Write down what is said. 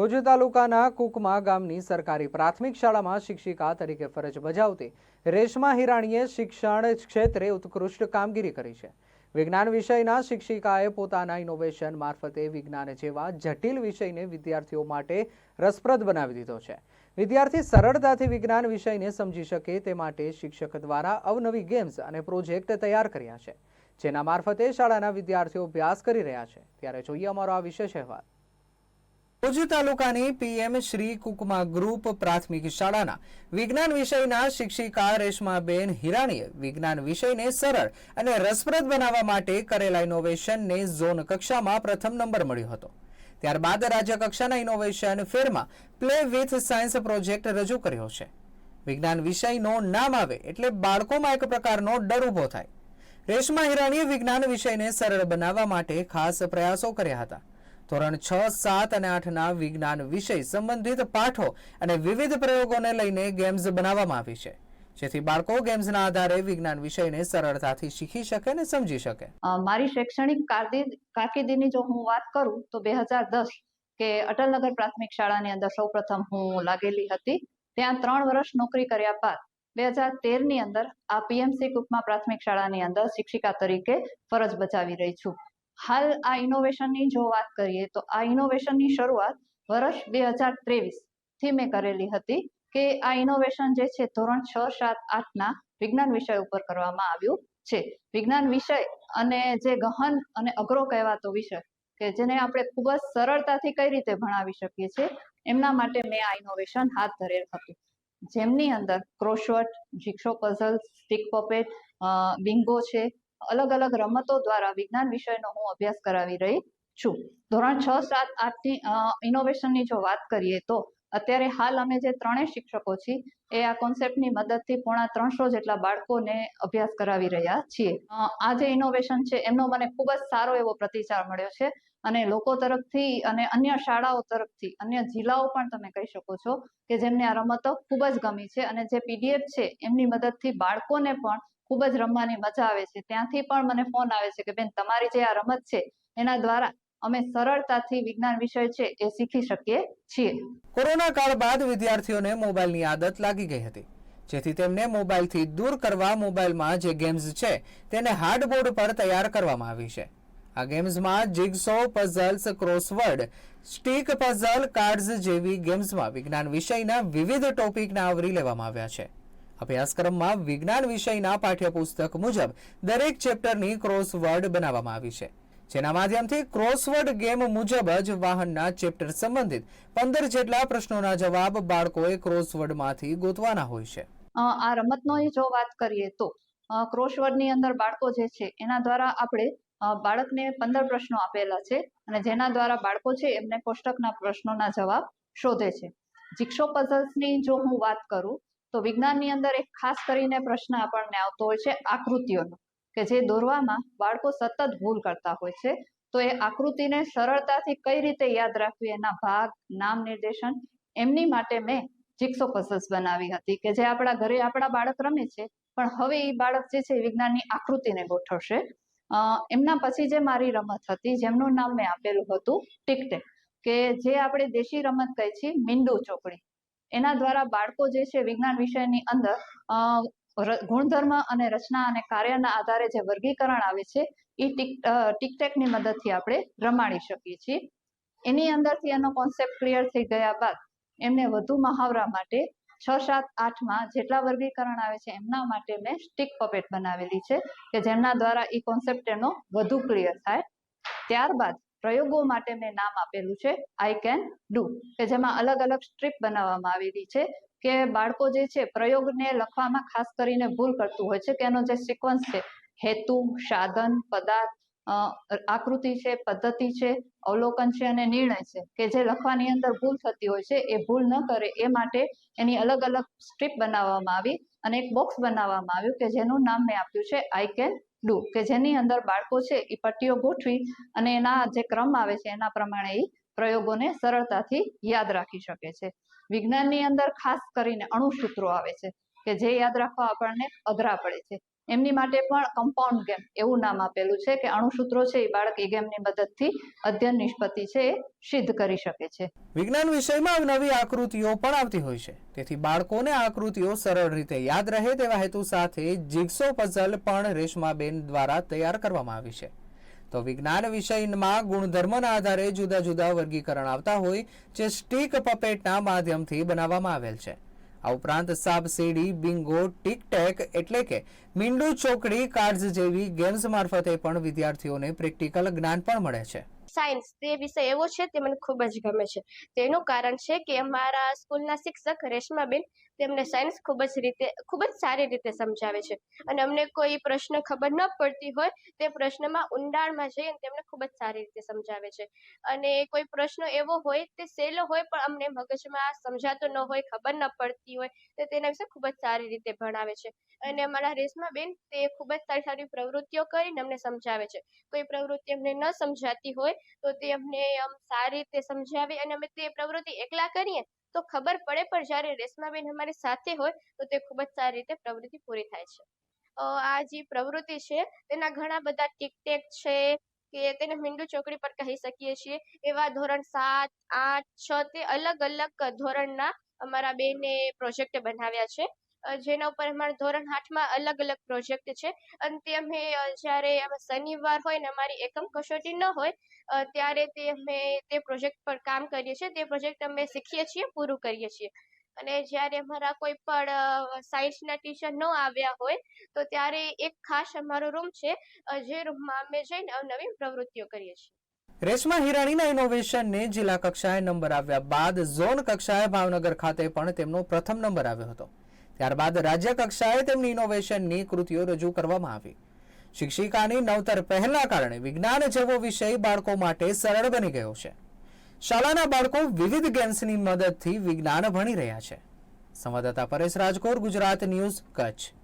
ભુજ તાલુકાના કુકમા ગામની સરકારી પ્રાથમિક શાળામાં શિક્ષિકા તરીકે ફરજ બજાવતી રેશમા હિરાણીએ શિક્ષણ ક્ષેત્રે ઉત્કૃષ્ટ કામગીરી કરી છે. વિજ્ઞાન વિષયના શિક્ષિકાએ પોતાના ઇનોવેશન મારફતે વિજ્ઞાન જેવા જટિલ વિષયને વિદ્યાર્થીઓ માટે રસપ્રદ બનાવી દીધો છે. વિદ્યાર્થી સરળતાથી વિજ્ઞાન વિષયને સમજી શકે તે માટે શિક્ષક દ્વારા અવનવી ગેમ્સ અને પ્રોજેક્ટ તૈયાર કર્યા છે. જેના મારફતે શાળાના વિદ્યાર્થીઓ અભ્યાસ કરી રહ્યા છે. ત્યારે જોઈએ અમારો આ વિશેષ અહેવાલ. ભુજ તાલુકાની પીએમ શ્રી કુકમા ગ્રુપ પ્રાથમિક શાળાના વિજ્ઞાન વિષયના શિક્ષિકા રેશમાબેન હિરાણીએ વિજ્ઞાન વિષયને સરળ અને રસપ્રદ બનાવવા માટે કરેલા ઇનોવેશનને ઝોન કક્ષામાં પ્રથમ નંબર મળ્યો હતો. ત્યારબાદ રાજ્ય કક્ષાના ઇનોવેશન ફેરમાં પ્લે વિથ સાયન્સ પ્રોજેક્ટ રજૂ કર્યો છે. વિજ્ઞાન વિષયનો નામ આવે એટલે બાળકોમાં એક પ્રકારનો ડર ઊભો થાય. રેશમા હિરાણીએ વિજ્ઞાન વિષયને સરળ બનાવવા માટે ખાસ પ્રયાસો કર્યા હતા. ધોરણ છ, સાત અને આઠના વિજ્ઞાન વિષય સંબંધિત પાઠો અને વિવિધ પ્રયોગોને લઈને ગેમ્સ બનાવવામાં આવી છે. જેથી બાળકો ગેમ્સના આધારે વિજ્ઞાન વિષયને સરળતાથી શીખી શકે અને સમજી શકે. મારી શૈક્ષણિક કારકિર્દીની જો હું વાત કરું, તો બે હજાર દસ કે અટલનગર પ્રાથમિક શાળાની અંદર સૌપ્રથમ હું લાગેલી હતી. ત્યાં ત્રણ વર્ષ નોકરી કર્યા બાદ બે હજાર તેરની અંદર આ પીએમસી કુકમાં પ્રાથમિક શાળાની અંદર શિક્ષિકા તરીકે ફરજ બજાવી રહી છું. હાલ આ ઇનોવેશનની જો વાત કરીએ તો આ ઇનોવેશનની શરૂઆત વર્ષ બે હજાર ત્રેવીસથી મેં કરેલી હતી કે આ ઇનોવેશન જે છે ધોરણ છ, સાત આઠના વિજ્ઞાન વિષય ઉપર કરવામાં આવ્યું છે. વિજ્ઞાન વિષય અને જે ગહન અને અઘરો કહેવાતો વિષય કે જેને આપણે ખૂબ જ સરળતાથી કઈ રીતે ભણાવી શકીએ છીએ, એમના માટે મેં આ ઇનોવેશન હાથ ધરેલ હતું. જેમની અંદર crossword jigsaw puzzle stick puppet bingo છે અલગ અલગ રમતો દ્વારા વિજ્ઞાન વિષયનો હું અભ્યાસ કરાવી રહી છું. ધોરણ છ, સાત, આઠની ઇનોવેશનની જો વાત કરીએ તો અત્યારે હાલ અમે જે ત્રણેય શિક્ષકો છીએ, એ આ કોન્સેપ્ટની મદદથી પોણા ત્રણસો જેટલા બાળકોને અભ્યાસ કરાવી રહ્યા છીએ. આ જે ઇનોવેશન છે, એમનો મને ખૂબ જ સારો એવો પ્રતિસાદ મળ્યો છે અને લોકો તરફથી અને અન્ય શાળાઓ તરફથી, અન્ય જિલ્લાઓ પણ તમે કહી શકો છો કે જેમને આ રમતો ખૂબ જ ગમી છે અને જે પીડીએફ છે, એમની મદદથી બાળકોને પણ ખૂબ જ રમવાની મજા આવે છે. ત્યાંથી પણ મને ફોન આવે છે કે, બેન, તમારી જે આ રમત છે, એના દ્વારા અમે સરળતાથી વિજ્ઞાન વિષય છે, એ શીખી શકીએ છીએ. કોરોના કાળ બાદ વિદ્યાર્થીઓને મોબાઈલની આદત લાગી ગઈ હતી. જેથી તેમને મોબાઈલથી દૂર કરવા મોબાઈલમાં જે ગેમ્સ છે, તેને હાર્ડબોર્ડ પર તૈયાર કરવામાં આવી છે. આ ગેમ્સમાં jigsaw, puzzles, crossword, stick puzzle, cards જેવી ગેમ્સમાં વિજ્ઞાન વિષયના વિવિધ ટોપિકને આવરી લેવામાં આવ્યા છે. અભ્યાસક્રમમાં વિજ્ઞાન વિષયના પાઠ્યપુસ્તક મુજબ દરેક ચેપ્ટરની ક્રોસવર્ડ બનાવવામાં આવી છે. જેના માધ્યમથી ક્રોસવર્ડ ગેમ મુજબ જ વાહનના ચેપ્ટર સંબંધિત પંદર જેટલા પ્રશ્નોના જવાબ બાળકોએ ક્રોસવર્ડમાંથી ગોતવાના હોય છે. આ રમતનો જો વાત કરીએ તો ક્રોસવર્ડની અંદર બાળકો જે છે, એના દ્વારા આપણે બાળકને પંદર પ્રશ્નો આપેલા છે અને જેના દ્વારા બાળકો છે, એમને કોષ્ટકના પ્રશ્નોના જવાબ શોધે છે. જીક્ષો પઝલ્સની જો હું વાત કરું તો વિજ્ઞાનની અંદર એક ખાસ કરીને પ્રશ્ન આપણને આવતો હોય છે આકૃતિઓનો, કે જે દોરવામાં બાળકો સતત ભૂલ કરતા હોય છે. તો એ આકૃતિને સરળતાથી કઈ રીતે યાદ રાખવી, એના ભાગ, નામ નિર્દેશન, એમની માટે મેં જીક્સો પઝલ્સ બનાવી હતી, કે જે આપણા ઘરે આપણા બાળક રમે છે. પણ હવે એ બાળક જે છે વિજ્ઞાનની આકૃતિને ગોઠવશે. એમના પછી જે મારી રમત હતી, જેમનું નામ મેં આપેલું હતું ટિકટેક, કે જે આપણે દેશી રમત કહી છીએ મીંડું ચોકડી. એના દ્વારા બાળકો જે છે વિજ્ઞાન વિષયની અંદર ગુણધર્મ અને રચના અને કાર્યના આધારે જે વર્ગીકરણ આવે છે એ ટિકટેકની મદદથી આપણે રમાડી શકીએ છીએ. એની અંદરથી એનો કોન્સેપ્ટ ક્લિયર થઈ ગયા બાદ, એમને વધુ મહાવરા માટે છ, સાત, આઠમાં જેટલા વર્ગીકરણ આવે છે, એમના માટે મેં સ્ટીક પપેટ બનાવેલી છે, કે જેમના દ્વારા એ કોન્સેપ્ટ એનો વધુ ક્લિયર થાય. ત્યારબાદ પ્રયોગો માટે મેં નામ આપેલું છે આઈ કેન ડુ કે જેમાં અલગ અલગ સ્ટ્રીપ બનાવવામાં આવેલી છે, કે બાળકો જે છે પ્રયોગને લખવામાં ખાસ કરીને ભૂલ કરતું હોય છે, કે એનો જે સિક્વન્સ છે, હેતુ, સાધન, પદાર્થ આકૃતિ છે, પદ્ધતિ છે, અવલોકન છે અને નિર્ણય છે, કે જે લખવાની અંદર ભૂલ થતી હોય છે, એ ભૂલ ન કરે એ માટે એની અલગ અલગ સ્ટ્રીપ બનાવવામાં આવી અને એક બોક્સ બનાવવામાં આવ્યું, કે જેનું નામ મેં આપ્યું છે આઈ કેન ડુ, કે જેની અંદર બાળકો છે એ પટ્ટીઓ ગોઠવી અને એના જે ક્રમ આવે છે એના પ્રમાણે એ પ્રયોગોને સરળતાથી યાદ રાખી શકે છે. વિજ્ઞાનની અંદર ખાસ કરીને અણુસૂત્રો આવે છે, કે જે યાદ રાખવા આપણને અઘરા પડે છે. એમની માટે પણ કમ્પાઉન્ડ ગેમ એવું નામ આપેલું છે કે અણુસૂત્રો છે એ બાળક એ ગેમની મદદથી અધ્યયન નિષ્પત્તિ છે એ સિદ્ધ કરી શકે છે. વિજ્ઞાન વિષયમાં નવી આકૃતિઓ પણ આવતી હોય છે. તેથી બાળકોને આકૃતિઓ સરળ રીતે યાદ રહે તેવા હેતુ સાથે જિગ્સો પઝલ પણ રેશમાબેન દ્વારા તૈયાર કરવામાં આવી છે. તો વિજ્ઞાન વિષયમાં ગુણધર્મના આધારે જુદા જુદા વર્ગીકરણ આવતા હોય, જે સ્ટીક પપેટના માધ્યમથી બનાવવામાં આવેલ છે. આ ઉપરાંત સાપ, સીડી, બિંગો, ટિકટેક એટલે કે મીંડુ ચોકડી, કાર્ડ્સ જેવી ગેમ્સ મારફતે પણ વિદ્યાર્થીઓને પ્રેક્ટિકલ જ્ઞાન પણ મળે છે. સાયન્સ તે વિષય એવો છે તે મને ખૂબ જ ગમે છે. તેનું કારણ છે કે અમારા સ્કૂલના શિક્ષક રેશમાબેન તેમને સાયન્સ ખૂબ જ રીતે, ખૂબ જ સારી રીતે સમજાવે છે. અને અમને કોઈ પ્રશ્ન ખબર ન પડતી હોય તે પ્રશ્નમાં ઊંડાણમાં જઈને તેમને ખૂબ જ સારી રીતે સમજાવે છે. અને કોઈ પ્રશ્ન એવો હોય તે સહેલો હોય પણ અમને મગજમાં સમજાતો ન હોય, ખબર ન પડતી હોય તો તેના વિશે ખૂબ જ સારી રીતે ભણાવે છે. અને અમારા રેશમાબેન તે ખૂબ જ સારી સારી પ્રવૃત્તિઓ કરીને અમને સમજાવે છે. કોઈ પ્રવૃત્તિ અમને ન સમજાતી હોય તો તે અમને આમ સારી રીતે સમજાવે અને અમે તે પ્રવૃત્તિ એકલા કરીએ તો ખબર પડે, પણ જ્યારે રેશમાબેન અમારી સાથે હોય તો તે ખૂબ જ સારી રીતે પ્રવૃત્તિ પૂરી થાય છે. આ જે પ્રવૃત્તિ છે તેના ઘણા બધા ટિકટેક છે કે તેને મીંડુ ચોકડી પર કહી શકીએ છીએ. એવા ધોરણ સાત, આઠ, છ તે અલગ અલગ ધોરણના અમારા બેને પ્રોજેક્ટ બનાવ્યા છે. જેના ઉપર અમારા ધોરણ આઠમાં અલગ અલગ પ્રોજેક્ટ છે. અને તે અમે જ્યારે શનિવાર હોય ને અમારી એકમ કસોટી ન હોય ત્યારે તે અમે તે પ્રોજેક્ટ પર કામ કરીએ છીએ. તે પ્રોજેક્ટ અમે શીખીએ છીએ, પૂરું કરીએ છીએ. અને જ્યારે અમારા કોઈ પણ સાયન્સના ટીચર ન આવ્યા હોય, તો ત્યારે એક ખાસ અમારો રૂમ છે જે રૂમમાં અમે જઈને અવનવી પ્રવૃત્તિઓ કરીએ છીએ. રેશમા હિરાણીના ઇનોવેશનને જિલ્લા કક્ષાએ નંબર આવ્યા બાદ ઝોન કક્ષાએ ભાવનગર ખાતે પણ તેમનો પ્રથમ નંબર આવ્યો હતો. ત્યારબાદ રાજ્ય કક્ષાએ તેમની ઇનોવેશનની કૃતિઓ રજૂ કરવામાં આવી. શિક્ષિકાની નવતર પહેલના કારણે વિજ્ઞાન જેવો વિષય બાળકો માટે સરળ બની ગયો છે. શાળાના બાળકો વિવિધ ગેમ્સની મદદથી વિજ્ઞાન ભણી રહ્યા છે. સંવાદદાતા પરેશ રાજકોર, ગુજરાત ન્યૂઝ કચ્છ.